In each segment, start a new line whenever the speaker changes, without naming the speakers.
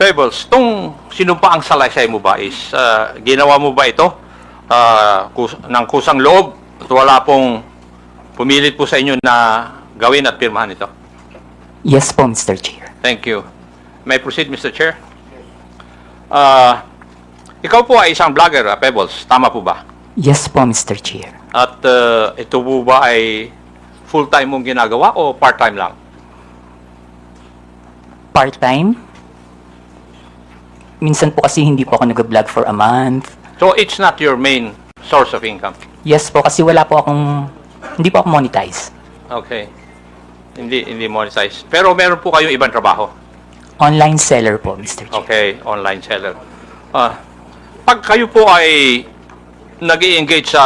Pebbles, tong sinumpa ang salaysay mo ba is ah, ginawa mo ba ito ah, kus- ng kusang loob at wala pong pumilit po sa inyo na gawin at pirmahan ito?
Yes po, Mr. Chair.
Thank you. May proceed, Mr. Chair? Ah, ikaw po ay isang vlogger, ah, Pebbles. Tama po ba?
Yes po, Mr. Chair.
At ah, ito po ba ay full-time mong ginagawa o part-time lang?
Part-time? Minsan po kasi hindi po ako nag-vlog for a month.
So it's not your main source of income?
Yes po, kasi wala po akong, hindi po ako monetize.
Okay. Hindi hindi monetize. Pero meron po kayong ibang trabaho?
Online seller po, Mr. Chair.
Okay, online seller. Ah, pag kayo po ay nag engage sa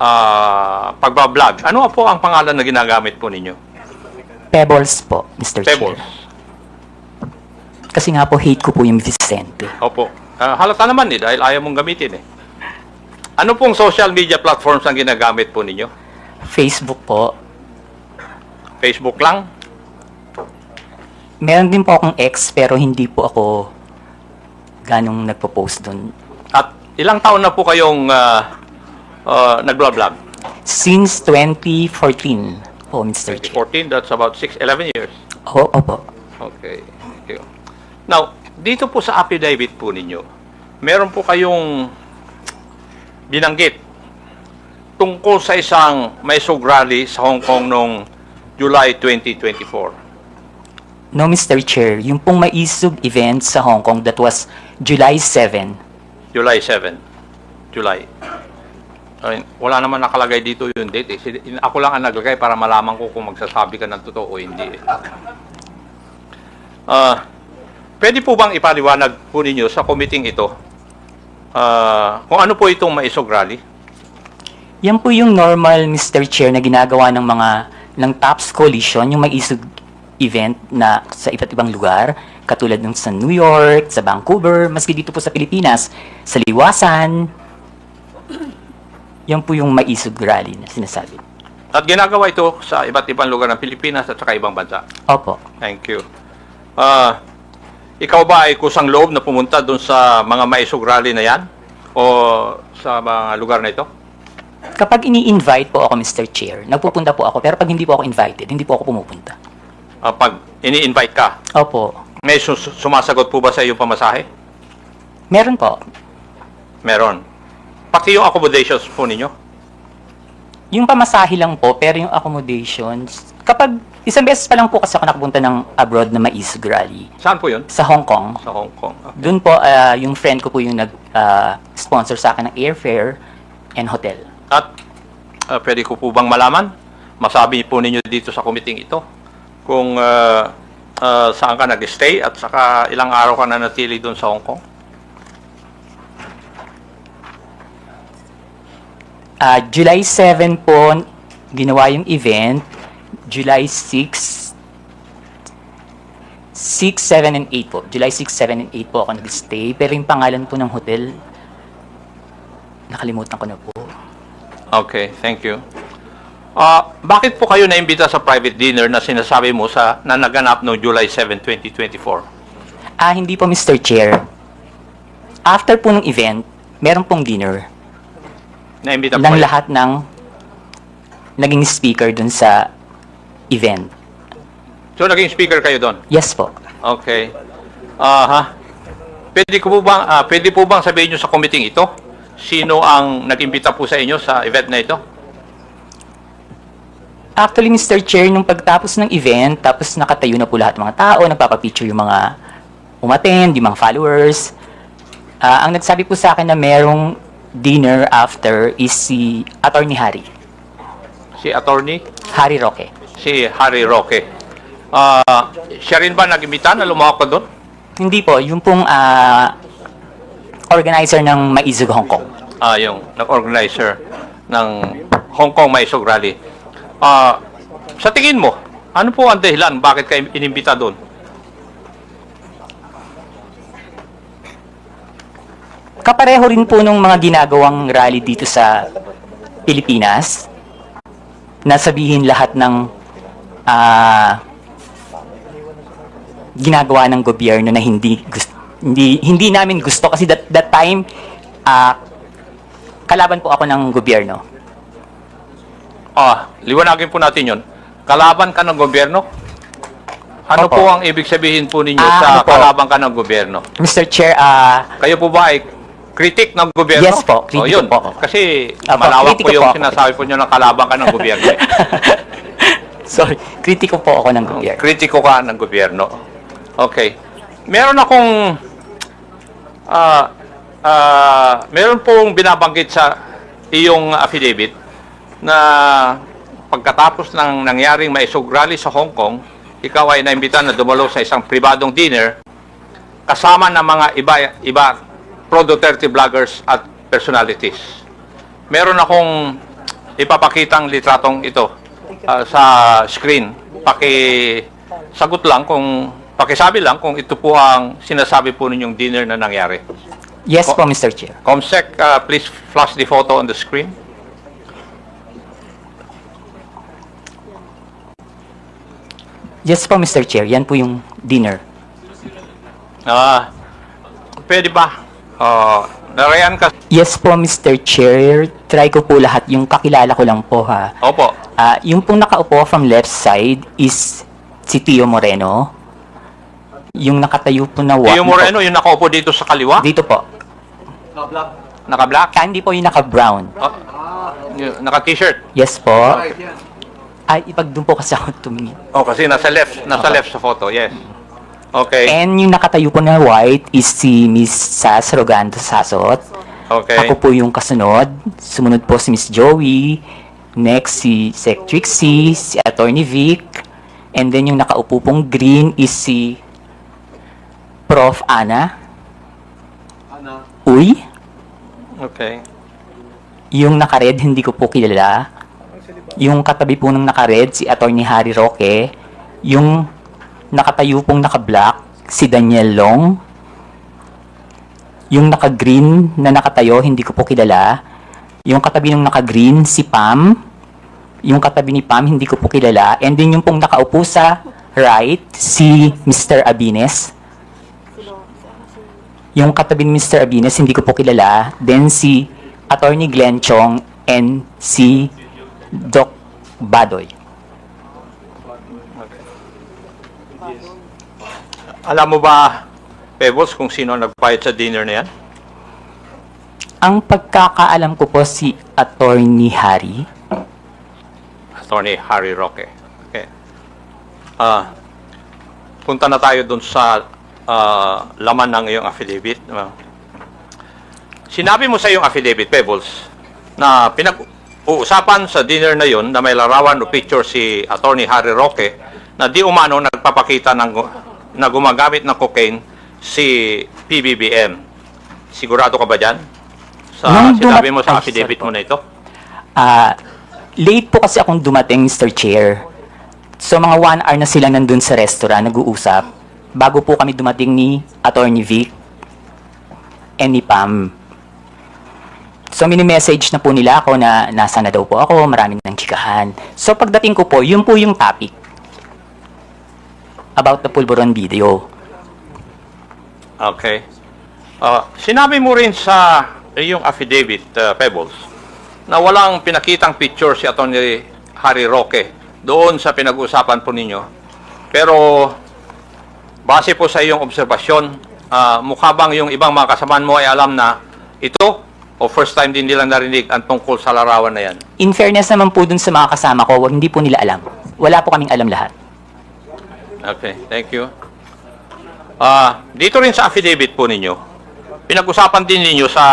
ah, pagbablog, ano po ang pangalan na ginagamit po ninyo?
Pebbles po, Mr.
Pebbles.
Kasi nga po, hate ko po yung Vicente.
Opo. Ah, halata naman eh, dahil ayaw mong gamitin eh. Ano pong social media platforms ang ginagamit po ninyo?
Facebook po.
Facebook lang?
Meron din po akong ex, pero hindi po ako ganong nagpo-post doon.
At ilang taon na po kayong uh, uh, nagblog?
Since 2014 po, Mr. Chair.
14, that's about 6, 11 years.
Oo, opo.
Okay, thank you. Now, dito po sa affidavit po ninyo, meron po kayong binanggit tungkol sa isang Maisog rally sa Hong Kong noong July 2024.
No, Mr. Chair, yung pong maisog event sa Hong Kong that was July 7.
July 7. July. Ay, wala naman nakalagay dito yung date. Eh. Ako lang ang naglagay para malaman ko kung magsasabi ka ng totoo o hindi. eh. Ah, pwede po bang ipaliwanag po ninyo sa committee ito ah, kung ano po itong maisog rally?
Yan po yung normal, Mr. Chair, na ginagawa ng mga ng TOPS Coalition, yung maisog event na sa iba't ibang lugar, katulad ng sa New York, sa Vancouver, maski dito po sa Pilipinas, sa Liwasan. Yan po yung maisog rally na sinasabi.
At ginagawa ito sa iba't ibang lugar ng Pilipinas at saka ibang bansa.
Opo.
Thank you. Ah, ikaw ba ay kusang loob na pumunta doon sa mga maisog rally na yan? O sa mga lugar na ito?
Kapag ini-invite po ako, Mr. Chair, nagpupunta po ako, pero pag hindi po ako invited, hindi po ako pumupunta.
Ah, pag ini-invite ka,
Opo.
may sus- sumasagot po ba sa iyong pamasahe?
Meron po.
Meron. Pati yung accommodations po ninyo?
Yung pamasahe lang po, pero yung accommodations, kapag isang beses pa lang po kasi ako nakapunta ng abroad na maisog rally
Saan po yun?
sa Hong Kong.
Sa Hong Kong. Ah,
Doon po, ah, yung friend ko po yung nag-sponsor sa akin ng airfare and hotel.
At ah, pwede ko po bang malaman? Masabi po ninyo dito sa committee ito kung ah, ah, saan ka nag-stay at saka ilang araw ka na natili doon sa Hong Kong?
Ah, July 7 po, ginawa yung event. July 6, 6, 7, and 8 po. July 6, 7, and 8 po ako nag-stay. Pero yung pangalan po ng hotel, nakalimutan ko na po.
Okay, thank you. Ah, bakit po kayo naimbita sa private dinner na sinasabi mo sa na naganap noong July 7, 2024?
Ah, hindi po Mr. Chair. After po ng event, meron pong dinner
Naimbita po
ng
kayo?
lahat ng naging speaker dun sa event.
So naging speaker kayo doon?
Yes po.
Okay. Aha. Pwede ko po bang ah, pwede po bang sabihin niyo sa committee ito sino ang nag-imbita po sa inyo sa event na ito?
Actually, Mr. Chair, nung pagtapos ng event, tapos nakatayo na po lahat ng mga tao, nagpapapicture yung mga umattend, yung mga followers. Ah, ang nagsabi po sa akin na merong dinner after is si Attorney Harry.
Si attorney,
Harry Roque.
si Harry Roque. Ah, siya rin ba nag-imbita na lumawak ka doon?
Hindi po, yung pong ah, organizer ng Maizug Hong Kong.
Ah, yung nag-organizer ng Hong Kong Maisog Rally. Ah, sa tingin mo, ano po ang dahilan bakit kayo inimbita doon?
Kapareho rin po nung mga ginagawang rally dito sa Pilipinas na sabihin lahat ng ah, ginagawa ng gobyerno na hindi gusto, hindi hindi namin gusto kasi that that time ah, kalaban po ako ng gobyerno.
Ah, liwanagin po natin yon. Kalaban ka ng gobyerno? Ano
Opo.
po ang ibig sabihin po ninyo
Ah,
sa
ano po?
kalaban ka ng gobyerno?
Mr. Chair, ah
Kayo po ba ay kritik ng gobyerno?
Yes po, kritiko
O, yun.
po.
Kasi
Opo,
malawak po
kritiko
yung
po ako.
sinasabi po nyo ng kalaban ka ng gobyerno. eh.
sorry, kritiko po ako ng gobyerno.
Kritiko ka ng gobyerno. Okay. Meron akong ah ah meron pong binabanggit sa iyong affidavit na pagkatapos ng nangyaring maisog rally sa Hong Kong, ikaw ay naimbitahan na dumalo sa isang pribadong dinner kasama ng mga iba iba pro Duterte vloggers at personalities. Meron akong ipapakitang litratong ito ah, sa screen. Paki sagot lang kung pakisabi lang kung ito po ang sinasabi po ninyong dinner na nangyari.
Yes po, Mr. Chair.
Comsec, ah, please flash the photo on the screen.
Yes po, Mr. Chair. Yan po yung dinner.
Ah, pwede ba? Uh, narayan ka.
Yes po, Mr. Chair. Try ko po lahat. Yung kakilala ko lang po, ha.
Opo.
Ah, yung pong nakaupo from left side is si Tio Moreno. Yung nakatayo po na wa-
Tio Moreno, yung nakaupo dito sa kaliwa,
Dito po.
naka-black,
Ah, hindi po yung naka-brown.
oh, yung naka-t-shirt.
Yes po. Ay, ipag doon po kasi ako tumingin.
Oh, kasi nasa left, nasa left sa photo, yes. Okay,
And yung nakatayo po na white is si Miss Sas Rogando Sasot.
okay.
Ako po yung kasunod. Sumunod po si Miss Joey. Next si Sec Trixie, si Attorney Vic. And then yung nakaupo pong green is si Prof. Ana. Uy.
Okay.
Yung naka-red, hindi ko po kilala. Yung katabi po ng naka-red, si Attorney Harry Roque. Yung nakatayo pong naka-black, si Daniel Long. Yung naka-green na nakatayo, hindi ko po kilala. Yung katabi ng naka-green, si Pam. Yung katabi ni Pam, hindi ko po kilala. And then yung pong nakaupo sa right, si Mr. Abines. Yung katabi ni Mr. Abines, hindi ko po kilala. Then si Attorney Glenn Chong and si Doc Badoy.
Alam mo ba, Pebbles, kung sino ang nagbayad sa dinner na yan?
Ang pagkakaalam ko po si Attorney Harry.
Attorney Harry Roque. Okay. Ah, punta na tayo dun sa ah, laman ng iyong affidavit. Ah, sinabi mo sa iyong affidavit, Pebbles, na pinag-uusapan sa dinner na yon na may larawan o picture si Attorney Harry Roque na di umano nagpapakita ng na gumagamit ng cocaine si PBBM. Sigurado ka ba dyan? Sa
Nung
sinabi mo sa
Ay,
affidavit
sorry
mo na ito?
Ah, late po kasi akong dumating, Mr. Chair. So mga one hour na sila nandun sa restaurant, nag-uusap. Bago po kami dumating ni Attorney Vic and ni Pam. So mini-message na po nila ako na nasa na daw po ako, marami ng chikahan. So pagdating ko po, yun po yung topic about the Pulveron video.
Okay. Ah, sinabi mo rin sa iyong affidavit, uh, Pebbles, na walang pinakitang picture si Atty. Harry Roque doon sa pinag-usapan po ninyo. Pero base po sa iyong obserbasyon, ah, mukha bang yung ibang mga kasamaan mo ay alam na ito o first time din nilang narinig ang tungkol sa larawan na yan?
In fairness naman po dun sa mga kasama ko, hindi po nila alam. Wala po kaming alam lahat.
Okay, thank you. Ah, dito rin sa affidavit po ninyo, pinag-usapan din ninyo sa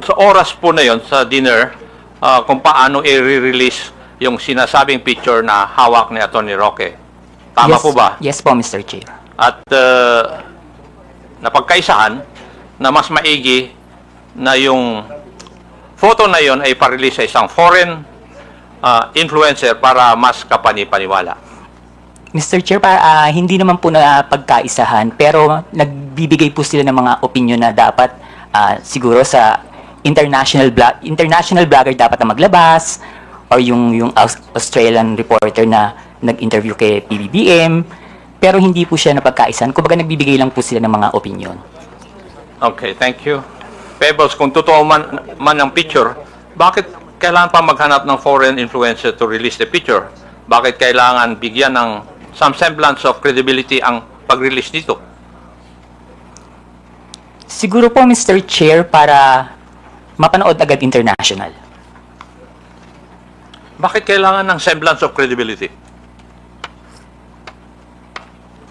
sa oras po na yon sa dinner ah, kung paano i-release yung sinasabing picture na hawak ni Atty. Roque. Tama
yes,
po ba?
Yes po, Mr. Chair.
At uh, napagkaisahan na mas maigi na yung photo na yon ay pa-release sa isang foreign ah, influencer para mas kapani-paniwala.
Mr. Chair, pa, ah, hindi naman po na pagkaisahan, pero nagbibigay po sila ng mga opinion na dapat ah, siguro sa international blog, international blogger dapat na maglabas or yung yung Aus- Australian reporter na nag-interview kay PBBM pero hindi po siya napagkaisan. Kumbaga nagbibigay lang po sila ng mga opinion.
Okay, thank you. Pebbles, kung totoo man, man ang picture, bakit kailangan pa maghanap ng foreign influencer to release the picture? Bakit kailangan bigyan ng some semblance of credibility ang pag-release nito?
Siguro po, Mr. Chair, para mapanood agad international.
Bakit kailangan ng semblance of credibility?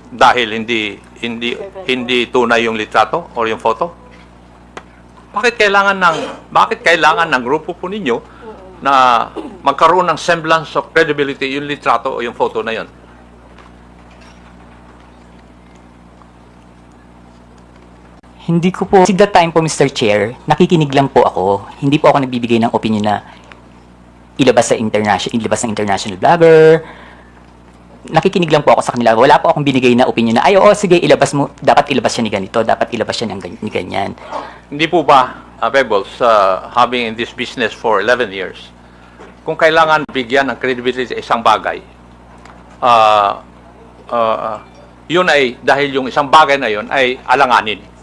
Dahil hindi hindi hindi tunay yung litrato or yung photo? Bakit kailangan ng bakit kailangan ng grupo po ninyo na magkaroon ng semblance of credibility yung litrato o yung photo na yon?
Hindi ko po, that time po, Mr. Chair, nakikinig lang po ako. Hindi po ako nagbibigay ng opinion na ilabas sa international, ilabas ng international vlogger. Nakikinig lang po ako sa kanila. Wala po akong binigay na opinion na, ay, oo, sige, ilabas mo, dapat ilabas siya ni ganito, dapat ilabas siya ng gan- ni ganyan.
Hindi po ba, uh, Pebbles, uh, having in this business for 11 years, kung kailangan bigyan ng credibility sa isang bagay, uh, uh, yun ay, dahil yung isang bagay na yun ay alanganin.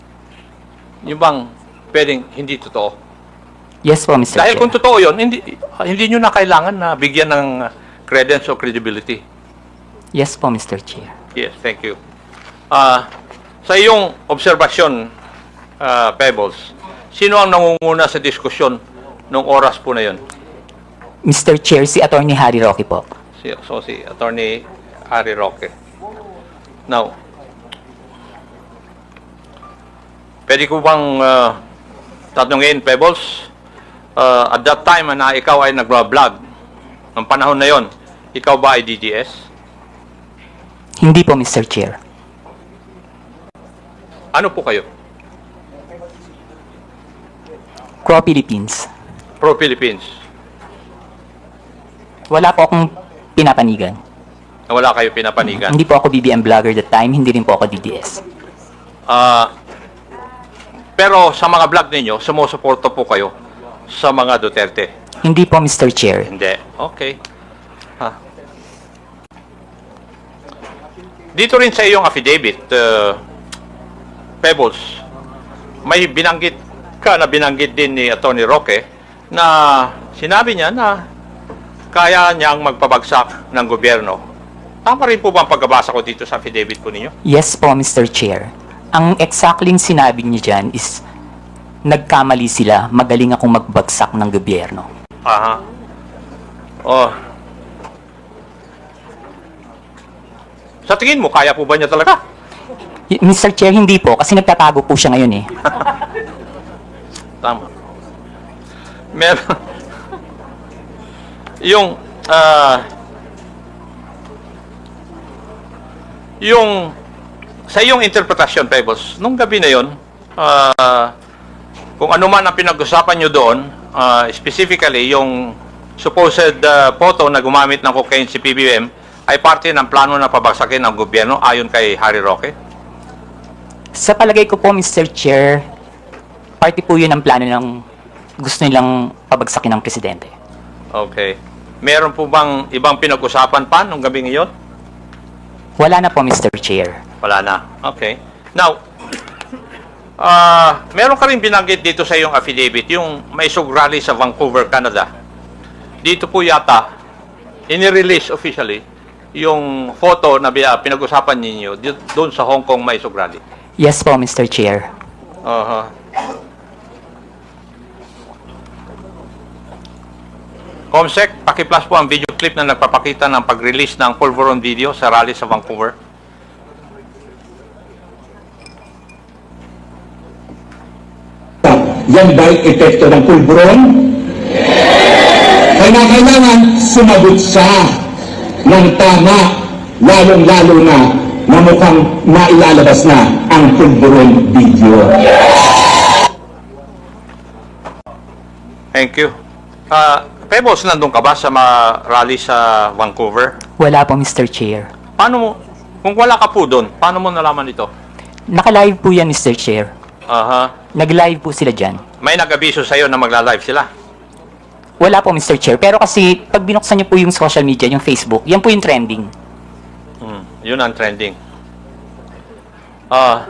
Yung bang pwedeng hindi totoo?
Yes po, Mr.
Dahil
Chair.
kung totoo yun, hindi, hindi nyo na kailangan na bigyan ng uh, credence o credibility.
Yes po, Mr. Chair.
Yes, thank you. Ah, sa iyong obserbasyon, ah, Pebbles, sino ang nangunguna sa diskusyon nung oras po na yun?
Mr. Chair, si Attorney Harry Roque po.
Si, so si Attorney Harry Roque. Now, pwede ko bang ah, tatanungin, Pebbles, ah, at that time na ikaw ay nag-vlog, ng panahon na yon, ikaw ba ay DDS?
Hindi po, Mr. Chair.
Ano po kayo?
Crow Philippines.
Pro-Philippines?
Wala po akong pinapanigan.
Na wala kayo pinapanigan?
Hindi po ako BBM vlogger that time, hindi rin po ako DDS.
Ah, pero sa mga vlog ninyo, sumusuporta po kayo sa mga Duterte.
Hindi po, Mr. Chair.
Hindi. Okay. Ha. Dito rin sa iyong affidavit, uh, Pebbles, may binanggit ka na binanggit din ni Atty. Roque na sinabi niya na kaya niyang magpabagsak ng gobyerno. Tama rin po ba ang pagkabasa ko dito sa affidavit po ninyo?
Yes po, Mr. Chair. Ang exactly sinabi niya dyan is, nagkamali sila, magaling akong magbagsak ng gobyerno.
Aha. Oh. Sa tingin mo, kaya po ba niya talaga?
Y- Mr. Chair, hindi po, kasi nagtatago po siya ngayon eh.
Tama. Meron. yung, ah, yung, sa iyong interpretasyon, Pebbles, nung gabi na yon, ah, kung ano man ang pinag-usapan nyo doon, ah, specifically, yung supposed ah, photo na gumamit ng cocaine si PBM, ay parte ng plano na pabagsakin ng gobyerno ayon kay Harry Roque?
Sa palagay ko po, Mr. Chair, party po yun ang plano ng gusto nilang pabagsakin ng presidente.
Okay. Meron po bang ibang pinag-usapan pa nung gabi ngayon?
Wala na po, Mr. Chair.
Wala na. Okay. Now, ah meron ka rin binanggit dito sa iyong affidavit, yung may sug rally sa Vancouver, Canada. Dito po yata, inirelease officially, yung photo na bi- pinag-usapan ninyo doon sa Hong Kong may sug rally.
Yes po, Mr. Chair.
Aha. Comsec, paki-plus po ang video clip na nagpapakita ng pag-release ng Pulveron video sa rally sa Vancouver.
Yan ba ang epekto ng pulburon? Kaya kailangan sumagot siya ng tama, lalong-lalo na na mukhang mailalabas na ang pulburon video.
Thank you. Ah, Pebbles, nandun ka ba sa mga rally sa Vancouver?
Wala po, Mr. Chair.
Paano mo, kung wala ka po doon, paano mo nalaman ito?
Naka-live po yan, Mr. Chair.
Aha.
Nag-live po sila dyan.
May nag-abiso sa'yo na magla-live sila.
Wala po, Mr. Chair. Pero kasi, pag binuksan niyo po yung social media, yung Facebook, yan po yung trending.
Hmm, yun ang trending. Ah,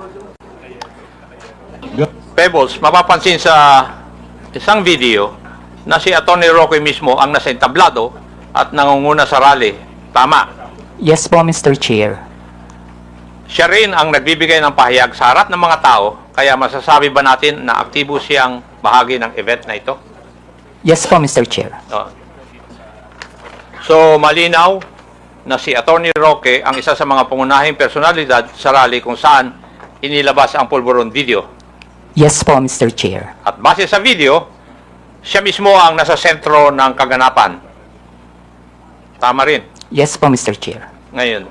Pebbles, mapapansin sa isang video na si Atty. Roque mismo ang nasa entablado at nangunguna sa rally. Tama.
Yes po, Mr. Chair.
Siya rin ang nagbibigay ng pahayag sa harap ng mga tao, kaya masasabi ba natin na aktibo siyang bahagi ng event na ito?
Yes po, Mr. Chair.
No. So, malinaw na si Attorney Roque ang isa sa mga pangunahing personalidad sa rally kung saan inilabas ang pulburon video.
Yes po, Mr. Chair.
At base sa video, siya mismo ang nasa sentro ng kaganapan. Tama rin.
Yes po, Mr. Chair.
Ngayon,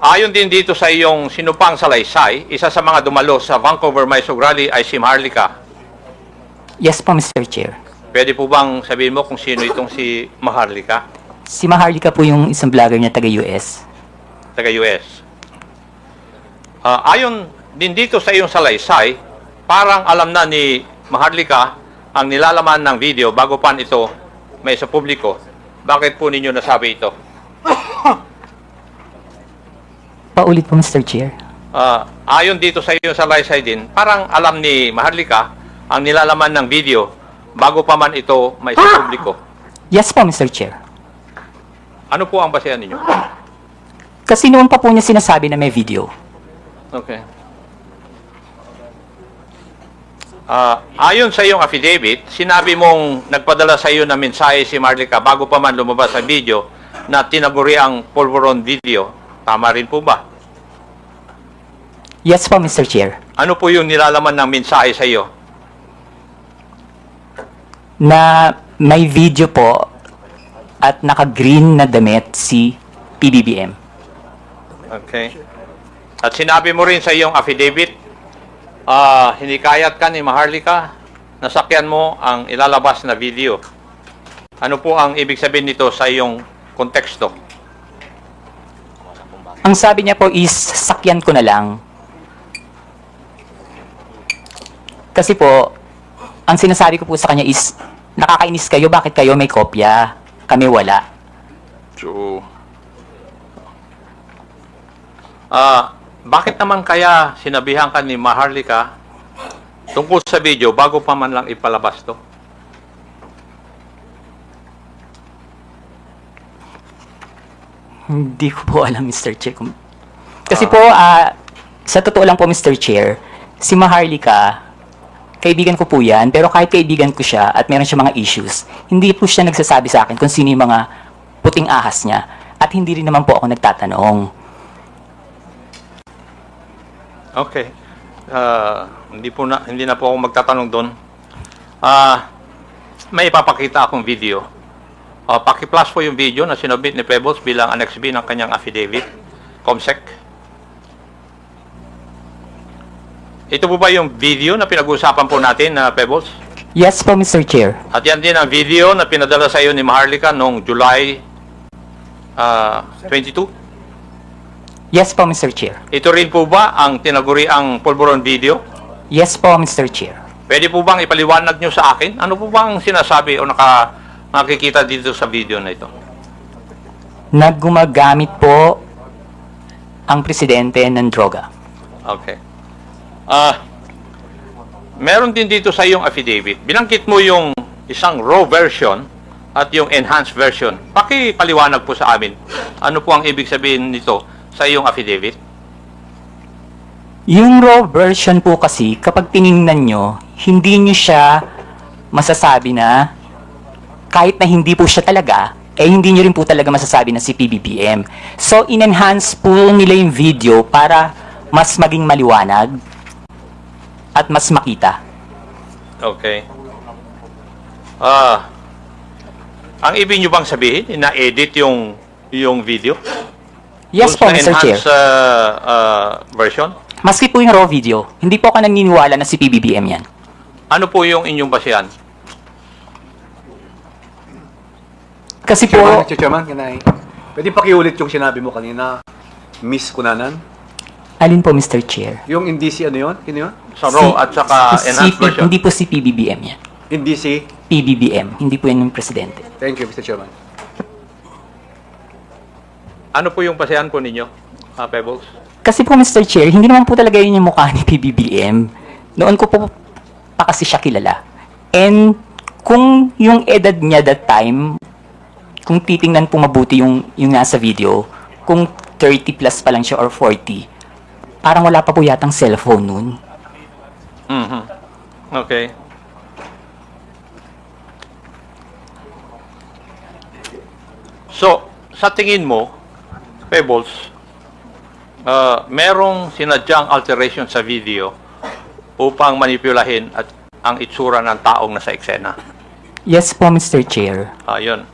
ayon din dito sa iyong sinupang salaysay, isa sa mga dumalo sa Vancouver Mysog Rally ay si Maharlika.
Yes po, Mr. Chair.
Pwede po bang sabihin mo kung sino itong si Maharlika,
Si Maharlika po yung isang vlogger niya taga-US.
taga-US? Ah, ayon din dito sa iyong salaysay, parang alam na ni Maharlika ang nilalaman ng video bago pa ito may sa publiko. Bakit po ninyo nasabi ito?
Paulit po, Mr. Chair.
Ah, ayon dito sa iyo sa salaysay din, parang alam ni Maharlika ang nilalaman ng video bago pa man ito may sa publiko.
Yes po, Mr. Chair.
Ano po ang basehan ninyo?
Kasi noon pa po niya sinasabi na may video.
Okay. Ah, ayon sa iyong affidavit, sinabi mong nagpadala sa iyo ng mensahe si Marlica bago pa man lumabas ang video na tinaguri ang pulveron video. Tama rin po ba?
Yes po, Mr. Chair.
Ano po yung nilalaman ng mensahe sa iyo?
Na may video po at naka-green na damit si PBBM.
Okay. At sinabi mo rin sa iyong affidavit, ah, hinikayat ka ni Maharlika, nasakyan mo ang ilalabas na video. Ano po ang ibig sabihin nito sa iyong konteksto?
Ang sabi niya po is, sakyan ko na lang. Kasi po, ang sinasabi ko po sa kanya is, nakakainis kayo, bakit kayo may kopya? Kami wala.
So, ah, bakit naman kaya sinabihan ka ni Maharlika tungkol sa video bago pa man lang ipalabas to?
Hindi ko po alam, Mr. Chair. Kasi po, ah, sa totoo lang po, Mr. Chair, si Maharlika, kaibigan ko po yan, pero kahit kaibigan ko siya at meron siya mga issues, hindi po siya nagsasabi sa akin kung sino yung mga puting ahas niya. At hindi rin naman po ako nagtatanong.
Okay. Ah, hindi po na hindi na po ako magtatanong doon. Ah, may ipapakita akong video. Ah, paki-plus po yung video na sinubmit ni Pebbles bilang Annex B ng kanyang affidavit. Comsec. Ito po ba yung video na pinag-uusapan po natin na Pebbles?
Yes po, Mr. Chair.
At yan din ang video na pinadala sa iyo ni Maharlika noong July ah, 22.
Yes po, Mr. Chair.
Ito rin po ba ang tinaguri ang pulburon video?
Yes po, Mr. Chair.
Pwede po bang ipaliwanag nyo sa akin? Ano po bang sinasabi o naka, nakikita dito sa video na ito?
Naggumagamit po ang presidente ng droga.
Okay. Ah, meron din dito sa iyong affidavit. Binangkit mo yung isang raw version at yung enhanced version. Paki-paliwanag po sa amin. Ano po ang ibig sabihin nito sa iyong affidavit?
Yung raw version po kasi, kapag tiningnan nyo, hindi nyo siya masasabi na kahit na hindi po siya talaga, eh hindi nyo rin po talaga masasabi na si PBBM. So, in-enhance po nila yung video para mas maging maliwanag at mas makita.
Okay. Ah, ang ibig nyo bang sabihin, na-edit yung yung video?
Yes po,
Doon sa
Mr. Chair.
enhanced ah, ah, version?
Maski po yung raw video, hindi po ako naniniwala na si PBBM yan.
Ano po yung inyong basihan?
Kasi po,
Chairman, Mr. Chairman, can I... Pwede pakiulit yung sinabi mo kanina, Miss Kunanan?
alin po Mr. Chair?
Yung indisi ano yun? Sino yun?
Sa raw at saka
si-
enhanced
si-
version?
Hindi po si PBBM yan.
Indisi?
PBBM, hindi po yan yung presidente.
Thank you, Mr. Chairman.
Ano po yung basihan po ninyo? ah, Pebbles?
Kasi po, Mr. Chair, hindi naman po talaga yun yung mukha ni PBBM. Noon ko po pa kasi siya kilala. And kung yung edad niya that time, kung titingnan po mabuti yung, yung nasa video, kung 30 plus pa lang siya or 40, parang wala pa po yatang cellphone nun.
Mhm. Okay. So, sa tingin mo, Pebbles, uh, merong sinadyang alteration sa video upang manipulahin at ang itsura ng taong nasa eksena.
Yes po, Mr. Chair.
Ayun.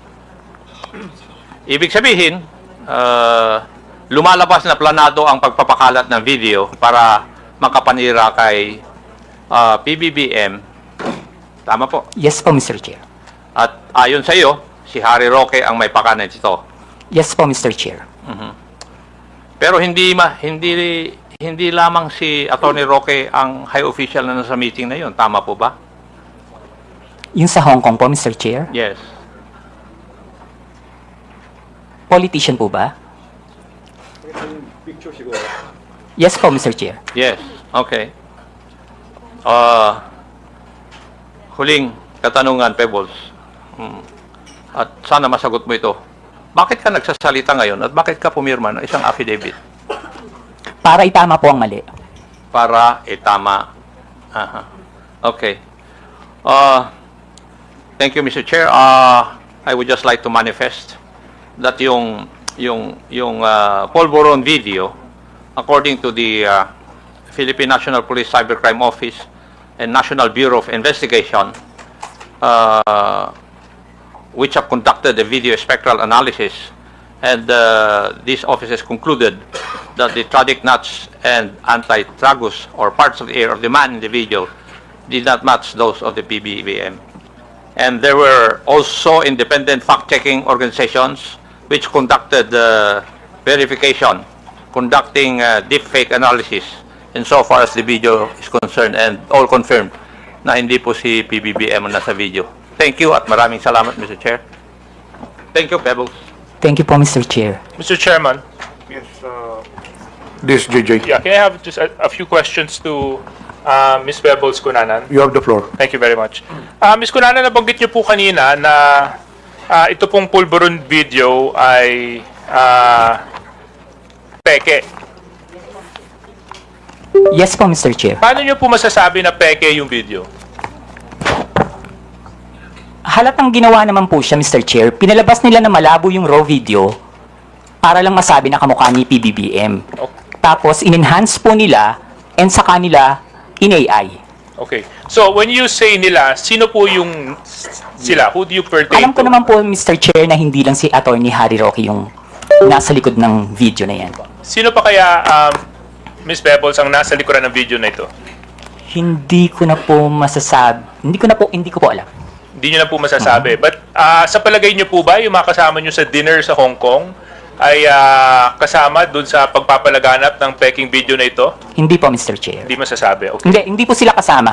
Ibig sabihin, uh, lumalabas na planado ang pagpapakalat ng video para makapanira kay uh, PBBM. Tama po.
Yes po, Mr. Chair.
At ayon sa iyo, si Harry Roque ang may pakanan dito.
Yes po, Mr. Chair.
Pero hindi ma hindi hindi lamang si Attorney Roque ang high official na nasa meeting na 'yon. Tama po ba?
Yung sa Hong Kong po, Mr. Chair.
Yes.
Politician po ba? Yes po, Mr. Chair.
Yes. Okay. Ah huling katanungan, Pebbles. Hmm. At sana masagot mo ito. Bakit ka nagsasalita ngayon at bakit ka pumirma ng isang affidavit
Para itama po ang mali.
para itama? Aha. Okay. Uh, thank you, Mr. Chair. Uh, I would just like to manifest that yung yung yung uh, Polvoron video, according to the uh, Philippine National Police Cybercrime Office and National Bureau of Investigation, uh, which have conducted a video spectral analysis, and uh, these officers concluded that the tragic nuts and anti-tragus or parts of the ear of the man in the video did not match those of the PBVM. And there were also independent fact-checking organizations which conducted uh, verification, conducting uh, deepfake analysis insofar as the video is concerned and all confirmed na hindi po si PBBM ang nasa video. Thank you at maraming salamat, Mr. Chair. Thank you, Pebbles.
Thank you po, Mr. Chair.
Mr. Chairman,
Yes, uh, this JJ.
yeah, can I have just a, a few questions to uh, Ms. Pebbles Kunanan?
You have the floor.
Thank you very much. Uh, Ms. Kunanan, nabanggit niyo po kanina na uh, ito pong pulburon video ay uh, peke.
Yes po, Mr. Chair.
Paano niyo po masasabi na peke yung video?
Halatang ginawa naman po siya, Mr. Chair. Pinalabas nila na malabo yung raw video para lang masabi na kamukha ni PBBM.
Okay.
Tapos, in-enhance po nila and sa kanila in-AI.
Okay. So, when you say nila, sino po yung sila? Who do you pertain
Alam ko
to?
naman po, Mr. Chair, na hindi lang si Attorney Harry Roque yung nasa likod ng video na yan.
Sino pa kaya, um, Ms. Pebbles, ang nasa likuran ng video na ito?
Hindi ko na po masasabi. Hindi ko na po, hindi ko po alam.
Hindi nyo na po masasabi. But ah, sa palagay nyo po ba, yung mga kasama nyo sa dinner sa Hong Kong ay ah, kasama dun sa pagpapalaganap ng peking video na ito?
Hindi po, Mr. Chair.
Hindi masasabi. Okay.
Hindi, hindi po sila kasama.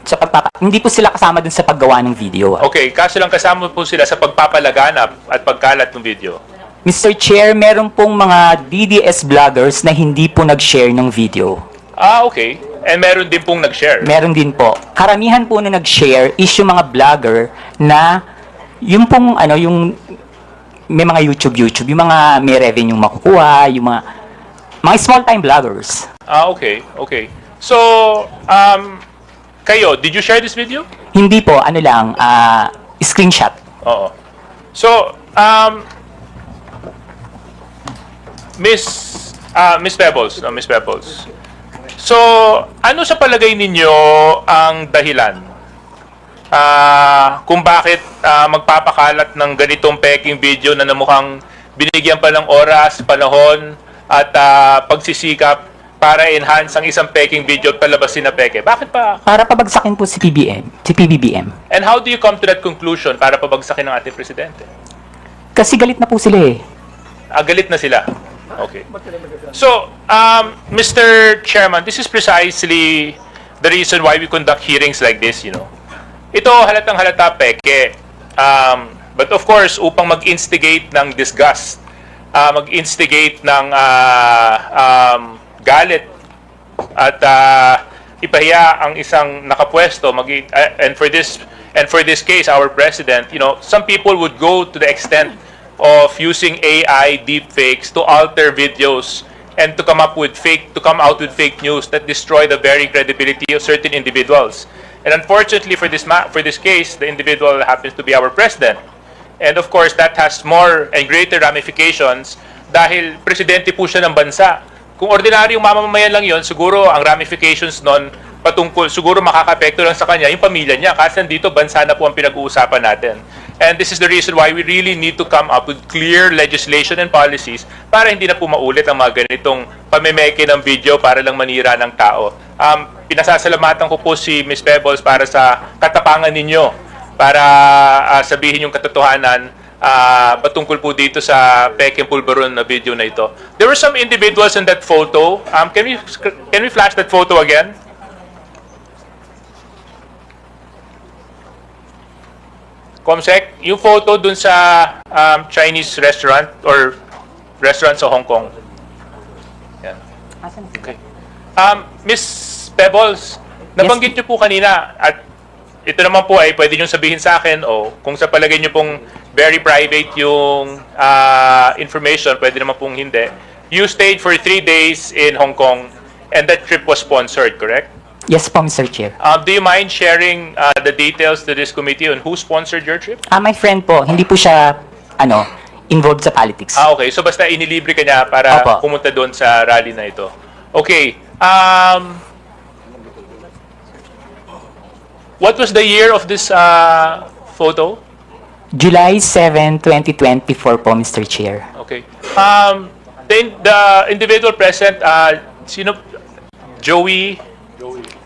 Sa pagpapa, hindi po sila kasama dun sa paggawa ng video. ah.
Okay, kaso lang kasama po sila sa pagpapalaganap at pagkalat ng video.
Mr. Chair, meron pong mga DDS vloggers na hindi po nag-share ng video.
Ah, okay. And meron din pong nag-share.
Meron din po. Karamihan po na nag-share is yung mga vlogger na yung pong ano, yung may mga YouTube YouTube, yung mga may revenue makukuha, yung mga mga small time vloggers.
Ah, okay. Okay. So, um, kayo, did you share this video?
Hindi po, ano lang, ah, screenshot.
Oo. So, um, Miss, ah, Miss Pebbles, no, Miss Pebbles. So, ano sa palagay ninyo ang dahilan? Ah, kung bakit ah, magpapakalat ng ganitong peking video na namukhang binigyan pa ng oras, panahon, at ah, pagsisikap para enhance ang isang peking video at palabasin na peke. Bakit pa?
Para pabagsakin po si PBM, si PBBM.
And how do you come to that conclusion para pabagsakin ng ating presidente?
Kasi galit na po sila eh.
Ah, galit na sila. Okay. So, um, Mr. Chairman, this is precisely the reason why we conduct hearings like this, you know. Ito halatang halata peke. Um, but of course, upang mag-instigate ng disgust ah, mag-instigate ng ah, um, galit at ah, ipahiya ang isang nakapwesto mag ah, and for this and for this case our president you know some people would go to the extent of using AI deepfakes to alter videos and to come up with fake to come out with fake news that destroy the very credibility of certain individuals and unfortunately for this for this case the individual happens to be our president And of course, that has more and greater ramifications dahil presidente po siya ng bansa. Kung ordinaryong mamamayan lang yon, siguro ang ramifications nun patungkol, siguro makakapekto lang sa kanya yung pamilya niya. Kasi nandito, bansa na po ang pinag-uusapan natin. And this is the reason why we really need to come up with clear legislation and policies para hindi na po maulit ang mga ganitong pamemeke ng video para lang manira ng tao. Um, pinasasalamatan ko po si Ms. Pebbles para sa katapangan ninyo para ah, sabihin yung katotohanan ah, patungkol po dito sa Peking Pulveron na video na ito. There were some individuals in that photo. Um, can we can we flash that photo again? Comsec, yung photo dun sa um, Chinese restaurant or restaurant sa Hong Kong. Yan. Okay. Um, Miss Pebbles, nabanggit niyo po kanina at ito naman po ay pwede niyo sabihin sa akin o kung sa palagay niyo pong very private yung ah, information, pwede naman pong hindi. You stayed for three days in Hong Kong and that trip was sponsored, correct?
Yes po, Mr. Chair.
Um, do you mind sharing ah, the details to this committee on who sponsored your trip?
Ah, my friend po, hindi po siya, ano, involved sa politics.
Ah, okay. So basta inilibre ka niya para
Opo.
pumunta doon sa rally na ito. Okay. Um, what was the year of this uh, photo?
July 7, 2024 po, Mr. Chair.
Okay. Um, the, the individual present, uh, sino? Joey?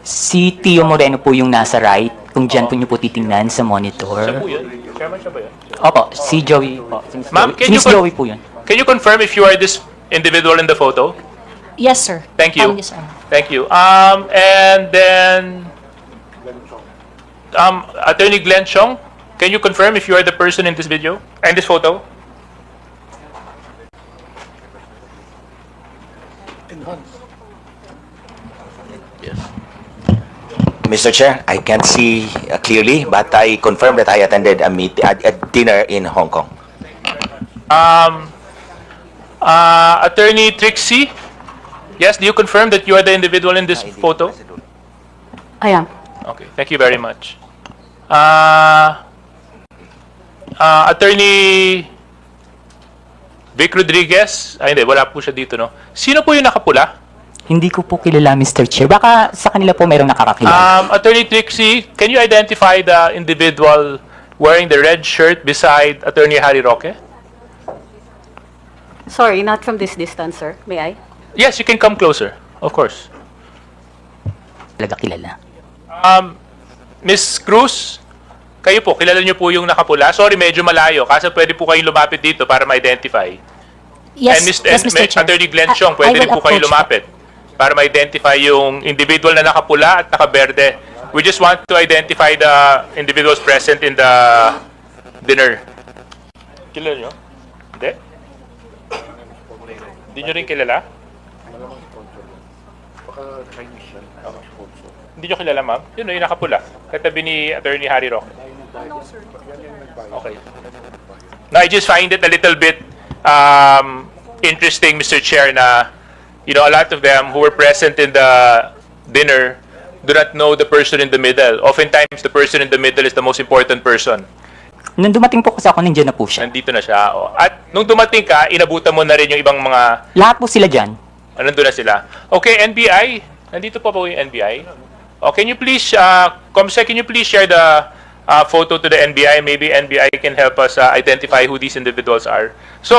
Si Tio Moreno po yung nasa right, kung dyan po niyo po titingnan sa monitor.
Siya po yun? Chairman siya ba yun?
Opo, si Joey po. Si Miss
Ma'am,
Joey,
can
si
you
Miss
con-
Joey po yun.
Can you confirm if you are this individual in the photo?
Yes, sir.
Thank you.
Um, yes, sir.
Thank you. Um, and then, um, Attorney Glenn Chong, can you confirm if you are the person in this video and this photo?
Mr. Chair, I can't see uh, clearly, but I confirm that I attended a meet, a, a dinner in Hong Kong.
Um, uh, Attorney Trixie, yes, do you confirm that you are the individual in this photo?
I am.
Okay, thank you very much. Uh, uh, Attorney Vic Rodriguez, ay hindi, wala po siya dito, no? Sino po yung nakapula?
Hindi ko po kilala, Mr. Chair. Baka sa kanila po merong nakakakilala.
Um, Attorney Trixie, can you identify the individual wearing the red shirt beside Attorney Harry Roque?
Sorry, not from this distance, sir. May I?
Yes, you can come closer, of course.
Talaga kilala.
Um, Miss Cruz, kayo po, kilala niyo po yung nakapula? Sorry, medyo malayo, kasi pwede po kayong lumapit dito para ma-identify.
Yes,
and Miss,
yes,
and
Mr. Chair.
Attorney Glenn
I-
Chong,
I
pwede rin po kayo
approach
lumapit para ma-identify yung individual na nakapula at nakaberde. We just want to identify the individuals present in the dinner. Kilala niyo? Hindi? Hindi niyo rin kilala? Hindi niyo kilala, ma'am? Yun, yung nakapula. Katabi ni Attorney Harry Roque. Okay. Now, I just find it a little bit um, interesting, Mr. Chair, na, you know, a lot of them who were present in the dinner do not know the person in the middle. Oftentimes, the person in the middle is the most important person.
Nung dumating po kasi ako, nandiyan na po siya.
Nandito na siya. O, At nung dumating ka, inabutan mo na rin yung ibang mga,
Lahat po sila dyan.
ah, nandun na sila. Okay, NBI. Nandito pa po yung NBI. Oh, can you please, uh, Comsec, can you please share the uh, photo to the NBI? Maybe NBI can help us uh, identify who these individuals are. So,